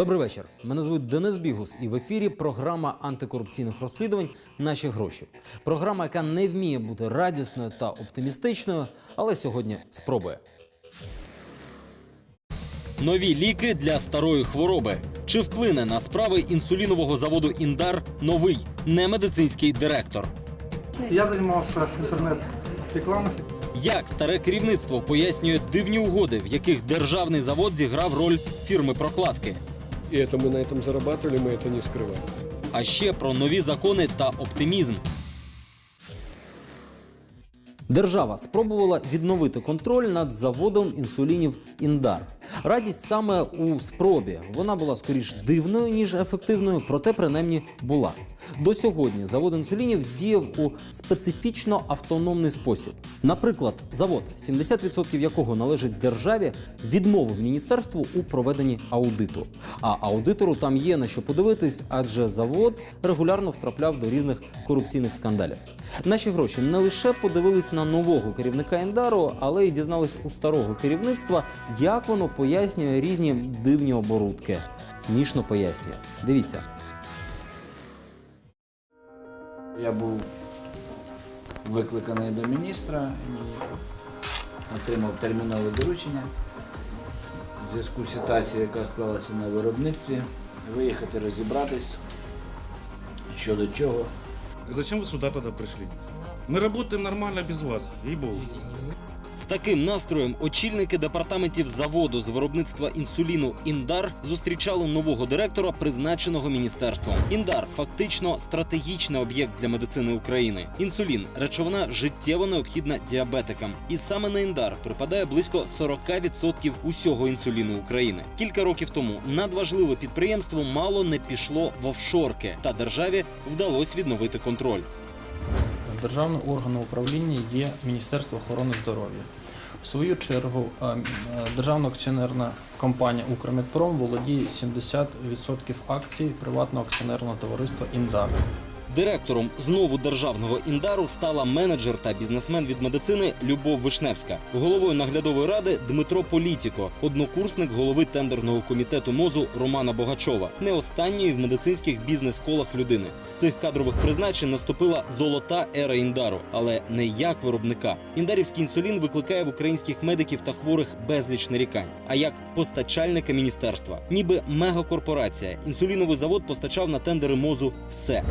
Добрий вечір. Мене звуть Денис Бігус, і в ефірі програма антикорупційних розслідувань Наші гроші. Програма, яка не вміє бути радісною та оптимістичною, але сьогодні спробує. Нові ліки для старої хвороби. Чи вплине на справи інсулінового заводу Індар новий немедицинський директор? Я занимался интернет-рекламой. Як старе керівництво пояснює дивні угоди, в яких державний завод зіграв роль фірми прокладки? И это мы на этом зарабатывали, мы это не скрываем. А ще про нові закони та оптимізм. Держава спробувала відновити контроль над заводом інсулінів Індар. Радість саме у спробі. Вона була скоріш дивною ніж ефективною, проте принаймні була. До сьогодні завод інсулінів діяв у специфічно автономний спосіб. Наприклад, завод, 70% якого належить державі, відмовив міністерству у проведенні аудиту. А аудитору там є на що подивитись, адже завод регулярно втрапляв до різних корупційних скандалів. Наші гроші не лише подивились на нового керівника Індару, але й дізнались у старого керівництва, як воно пояснює різні дивні оборудки. Смішно пояснює. Дивіться. Я був викликаний до міністра і отримав термінове доручення в зв'язку з ситуацією, яка склалася на виробництві, виїхати розібратись щодо чого. Зачем вы сюда тогда пришли? Мы работаем нормально без вас, ей-богу. З таким настроєм очільники департаментів заводу з виробництва інсуліну Індар зустрічали нового директора, призначеного міністерством. Індар фактично стратегічний об'єкт для медицини України. Інсулін речовина життєво необхідна діабетикам, і саме на Індар припадає близько 40% усього інсуліну України. Кілька років тому надважливе підприємство мало не пішло в офшорки, та державі вдалося відновити контроль. Державним органом управління є Міністерство охорони здоров'я. В свою чергу, е, е, державна акціонерна компанія Укрмедпром володіє 70% акцій приватного акціонерного товариства Індар. Директором знову державного індару стала менеджер та бізнесмен від медицини Любов Вишневська. Головою наглядової ради Дмитро Політіко, однокурсник голови тендерного комітету мозу Романа Богачова, не останньої в медицинських бізнес-колах людини. З цих кадрових призначень наступила золота ера індару, але не як виробника. Індарівський інсулін викликає в українських медиків та хворих безліч нарікань. А як постачальника міністерства, ніби мегакорпорація, інсуліновий завод постачав на тендери мозу все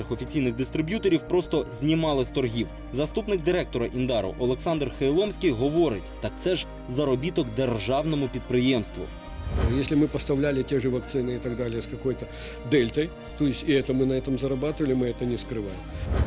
дешевших офіційних дистриб'юторів просто знімали з торгів. Заступник директора Індару Олександр Хейломський говорить: так це ж заробіток державному підприємству. Если мы поставляли те же вакцины и так далее с какой-то дельтой, то есть и это мы на этом зарабатывали, мы это не скрываем.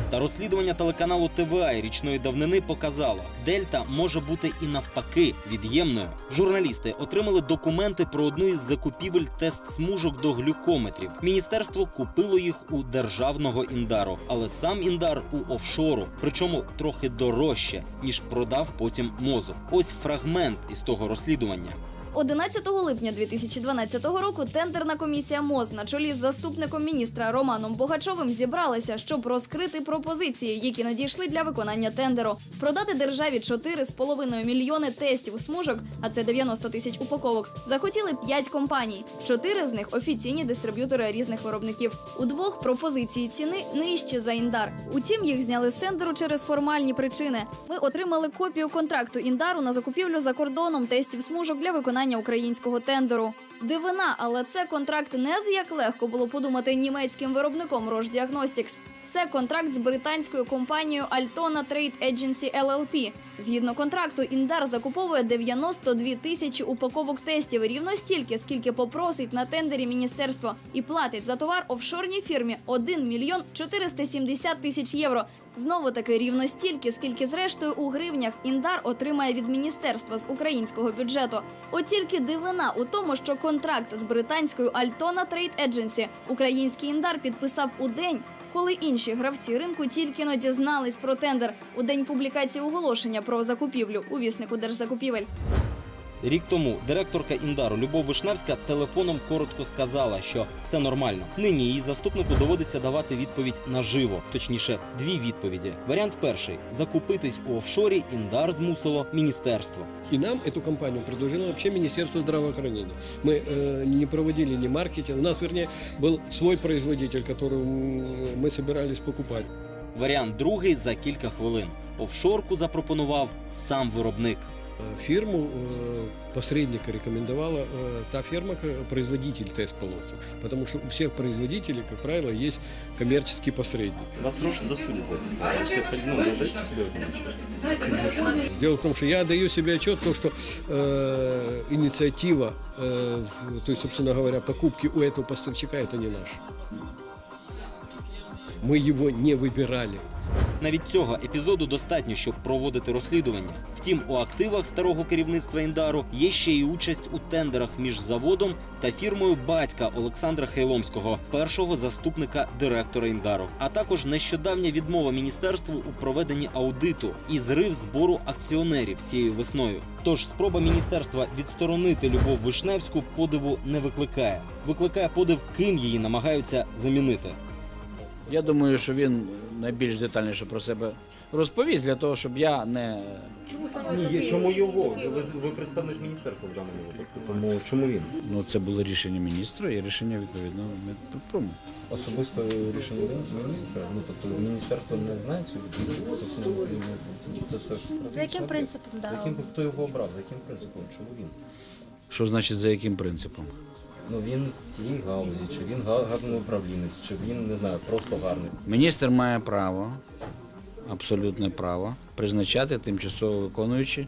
Та розслідування телеканалу ТВА річної давнини показало, дельта може бути і навпаки від'ємною. Журналісти отримали документи про одну із закупівель тест-смужок до глюкометрів. Міністерство купило їх у державного індару, але сам індар у офшору, причому трохи дорожче ніж продав потім мозу. Ось фрагмент із того розслідування. 11 липня 2012 року тендерна комісія МОЗ на чолі з заступником міністра Романом Богачовим зібралася, щоб розкрити пропозиції, які надійшли для виконання тендеру. Продати державі 4,5 мільйони тестів смужок, а це 90 тисяч упаковок. Захотіли 5 компаній. Чотири з них офіційні дистриб'ютори різних виробників. У двох пропозиції ціни нижче за індар. Утім, їх зняли з тендеру через формальні причини. Ми отримали копію контракту індару на закупівлю за кордоном тестів смужок для виконання українського тендеру. Дивина, але це контракт не з як легко було подумати німецьким виробником Diagnostics. Це контракт з британською компанією Altona Trade Agency LLP. Згідно контракту, Індар закуповує 92 тисячі упаковок тестів рівно стільки, скільки попросить на тендері міністерство, і платить за товар офшорній фірмі 1 мільйон 470 тисяч євро. Знову таки рівно стільки, скільки зрештою у гривнях Індар отримає від міністерства з українського бюджету. От тільки дивина у тому, що контракт з британською Altona Trade Agency український Індар підписав у день, коли інші гравці ринку тільки но дізнались про тендер у день публікації оголошення про закупівлю у віснику держзакупівель. Рік тому директорка Індару Любов Вишневська телефоном коротко сказала, що все нормально. Нині її заступнику доводиться давати відповідь наживо, точніше, дві відповіді. Варіант перший закупитись у офшорі Індар змусило міністерство. И нам эту компанию предложило вообще Министерство здравоохранения. Мы э, не проводили ни маркетинг. У нас, вернее, был свой производитель, которого м, мы собирались покупать. Варіант другий за кілька хвилин. Офшорку запропонував сам виробник. Э, Фирму э, посредника рекомендовала э, та фирма, производитель тест-полосок. Потому что у всех производителей, как правило, есть коммерческий посредник. Вас гроши засудят за эти слова. Если, ну, не отдаете себе? Дело в том, что я отдаю себе отчет, то, что э, инициатива, э, в- то есть, собственно говоря, покупки у этого поставщика, это не наша. Мы его не выбирали. Навіть цього епізоду достатньо, щоб проводити розслідування. Втім, у активах старого керівництва Індару є ще й участь у тендерах між заводом та фірмою батька Олександра Хейломського, першого заступника директора Індару, а також нещодавня відмова міністерству у проведенні аудиту і зрив збору акціонерів цією весною. Тож спроба міністерства відсторонити Любов Вишневську подиву не викликає. Викликає подив, ким її намагаються замінити. Я думаю, що він найбільш детальніше про себе розповість для того, щоб я не Чому Ні, чому його? Ви, ви представник міністерства в даному випадку, тому чому він? ну це було рішення міністра і рішення відповідного медпрому. Особисто рішення міністра, ну тобто міністерство не знає цю відповідь, тобто ну, це, це ж За яким стратегічний принципом об'єкт. да? За яким хто його обрав, за яким принципом? Чому він? Що значить за яким принципом? Ну він з цієї галузі, чи він гарний управлінець, чи він не знаю, просто гарний. Міністр має право, абсолютне право, призначати тимчасово виконуючи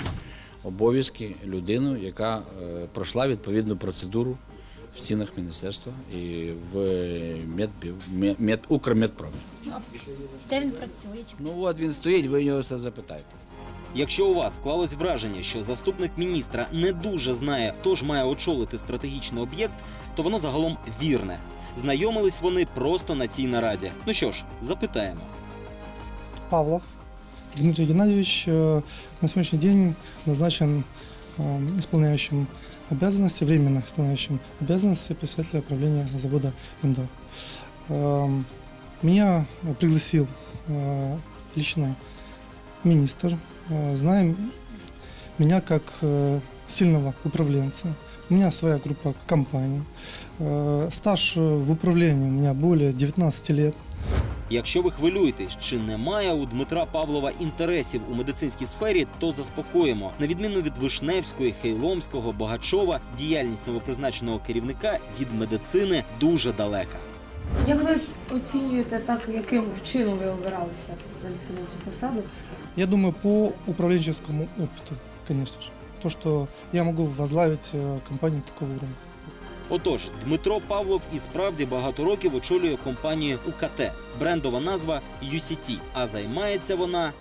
обов'язки людину, яка е, пройшла відповідну процедуру в стінах міністерства і в медбів, мед, мед, Укрмедпромі. Де він працює? Ну от він стоїть, ви його все запитайте. Якщо у вас склалось враження, що заступник міністра не дуже знає, хто ж має очолити стратегічний об'єкт, то воно загалом вірне. Знайомились вони просто на цій нараді. Ну що ж, запитаємо. Павлов Дмитрий Геннадьевич э, на сегодняшний день назначен э, исполняющим обязанности, временно исполняющим обязанности председателя правления завода «Индар». Эм, Меня пригласил э, лично министр, э, зная меня как э, сильного управленца. У меня своя группа компаний. Э, Стаж э, в управлении у меня более 19 лет. Якщо ви хвилюєтесь, чи немає у Дмитра Павлова інтересів у медицинській сфері, то заспокоїмо. На відміну від Вишневської, Хейломського, Богачова, діяльність новопризначеного керівника від медицини дуже далека. Як ви оцінюєте так, яким чином ви обиралися в принципі на цю посаду? Я думаю, по управленческому опыту, конечно же. То, что я могу возглавить э, компанию такого уровня. Отож, Дмитро Павлов і справді багато років очолює компанію УКТ. Брендова назва UCT, а займається вона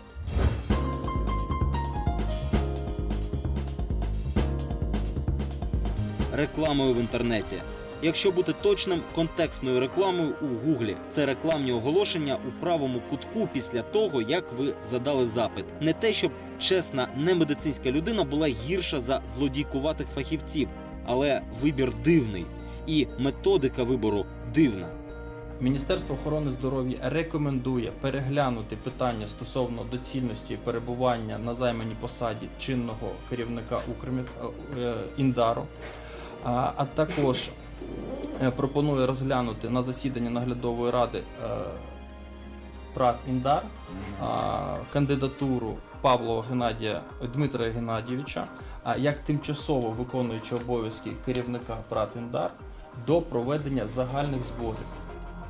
рекламою в інтернеті. Якщо бути точним, контекстною рекламою у Гуглі це рекламні оголошення у правому кутку після того, як ви задали запит. Не те, щоб чесна немедицинська людина була гірша за злодійкуватих фахівців, але вибір дивний, і методика вибору дивна. Міністерство охорони здоров'я рекомендує переглянути питання стосовно доцільності перебування на займаній посаді чинного керівника Укрмед е, Індару, а, також пропонує розглянути на засіданні наглядової ради е, ПРАТ Індар кандидатуру Павлова Геннадія Дмитра Геннадійовича як тимчасово виконуючи обов'язки керівника ПРАТ Індар до проведення загальних зборів.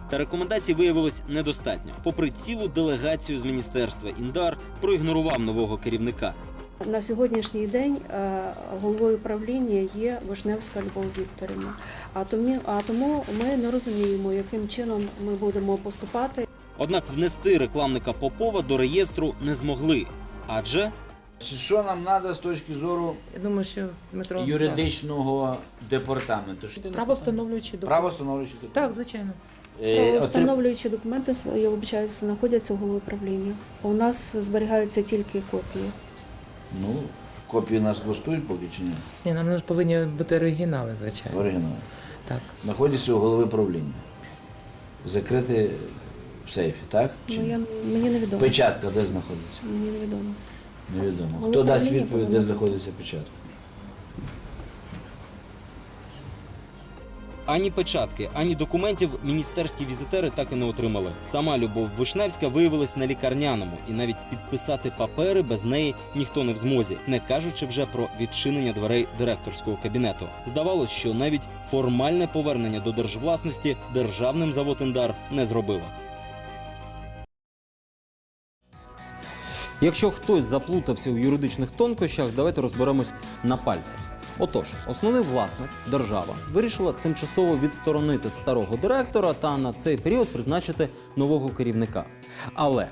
Та рекомендацій виявилось недостатньо. Попри цілу делегацію з міністерства, Індар проігнорував нового керівника. На сьогоднішній день е, головою правління є Вишневська Любов Вікторівна. А тому, а тому ми не розуміємо, яким чином ми будемо поступати. Однак внести рекламника Попова до реєстру не змогли, адже Що нам треба з точки зору Я думаю, що Дмитро юридичного департаменту? право встановлюючи документи. Право встановлюючи Так, звичайно. Е, Встановлюючи документи, я вибачаюсь, знаходяться у голови правління. У нас зберігаються тільки копії. Ну, Копії у нас влаштують поки чи ні? Ні, нам ж повинні бути оригінали, звичайно. Оригінали. Так. Знаходяться у голови правління. Закрити в сейфі, так? Чи Ну, ні? я, мені невідомо. Печатка де знаходиться? Мені невідомо. Невідомо. Хто дасть правління відповідь, де знаходиться печатка? Ані печатки, ані документів міністерські візитери так і не отримали. Сама Любов Вишневська виявилась на лікарняному, і навіть підписати папери без неї ніхто не в змозі, не кажучи вже про відчинення дверей директорського кабінету. Здавалось, що навіть формальне повернення до держвласності державним завод Індар не зробило. Якщо хтось заплутався у юридичних тонкощах, давайте розберемось на пальцях. Отож, основний власник, держава, вирішила тимчасово відсторонити старого директора та на цей період призначити нового керівника. Але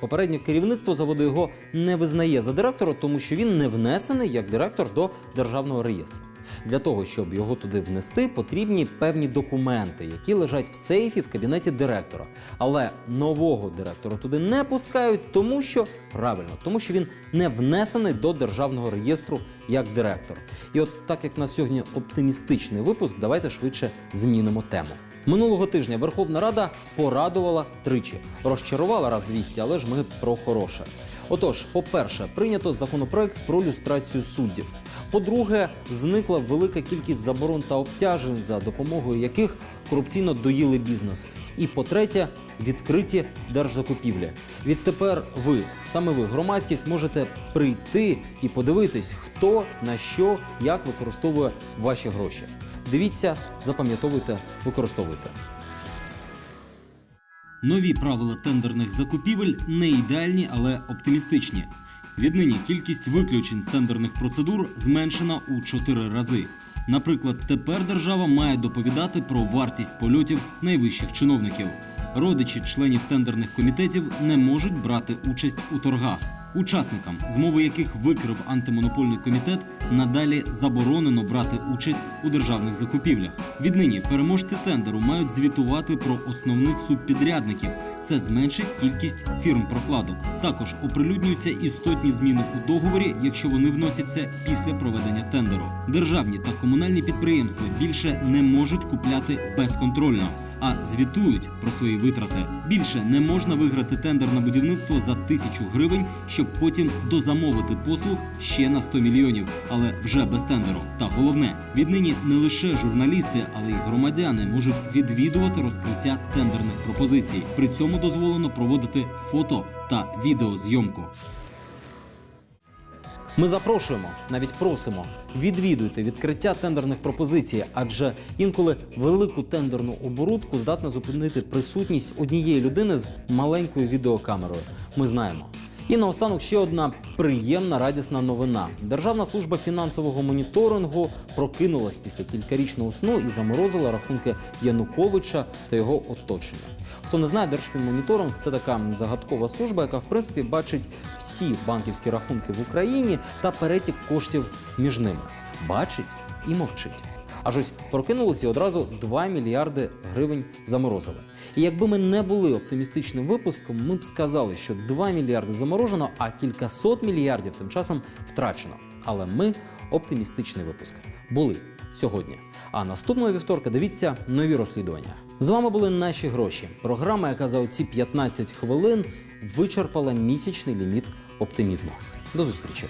попереднє керівництво заводу його не визнає за директора, тому що він не внесений як директор до державного реєстру. Для того, щоб його туди внести, потрібні певні документи, які лежать в сейфі в кабінеті директора. Але нового директора туди не пускають, тому що правильно, тому що він не внесений до державного реєстру як директор. І от так як на сьогодні оптимістичний випуск, давайте швидше змінимо тему. Минулого тижня Верховна Рада порадувала тричі, розчарувала раз 200, але ж ми про хороше. Отож, по-перше, прийнято законопроект про люстрацію суддів. По-друге, зникла велика кількість заборон та обтяжень, за допомогою яких корупційно доїли бізнес. І по-третє, відкриті держзакупівлі. Відтепер ви, саме ви, громадськість, можете прийти і подивитись, хто на що, як використовує ваші гроші. Дивіться, запам'ятовуйте, використовуйте. Нові правила тендерних закупівель не ідеальні, але оптимістичні. Віднині кількість виключень з тендерних процедур зменшена у 4 рази. Наприклад, тепер держава має доповідати про вартість польотів найвищих чиновників. Родичі членів тендерних комітетів не можуть брати участь у торгах. Учасникам, змови яких викрив антимонопольний комітет, надалі заборонено брати участь у державних закупівлях. Віднині переможці тендеру мають звітувати про основних субпідрядників. Це зменшить кількість фірм прокладок. Також оприлюднюються істотні зміни у договорі, якщо вони вносяться після проведення тендеру. Державні та комунальні підприємства більше не можуть купляти безконтрольно, а звітують про свої витрати. Більше не можна виграти тендер на будівництво за тисячу гривень, щоб потім дозамовити послуг ще на 100 мільйонів, але вже без тендеру. Та головне, віднині не лише журналісти, але й громадяни можуть відвідувати розкриття тендерних пропозицій. При цьому дозволено проводити фото та відеозйомку. Ми запрошуємо, навіть просимо, відвідуйте відкриття тендерних пропозицій, адже інколи велику тендерну оборудку здатна зупинити присутність однієї людини з маленькою відеокамерою. Ми знаємо. І наостанок ще одна приємна радісна новина. Державна служба фінансового моніторингу прокинулась після кількарічного сну і заморозила рахунки Януковича та його оточення. Хто не знає, Держфінмоніторинг це така загадкова служба, яка в принципі бачить всі банківські рахунки в Україні та перетік коштів між ними. Бачить і мовчить. Аж ось прокинулися і одразу 2 мільярди гривень заморозили. І якби ми не були оптимістичним випуском, ми б сказали, що 2 мільярди заморожено, а кількасот мільярдів тим часом втрачено. Але ми оптимістичний випуск були сьогодні. А наступного вівторка дивіться нові розслідування. З вами були наші гроші. Програма, яка за оці 15 хвилин вичерпала місячний ліміт оптимізму. До зустрічі!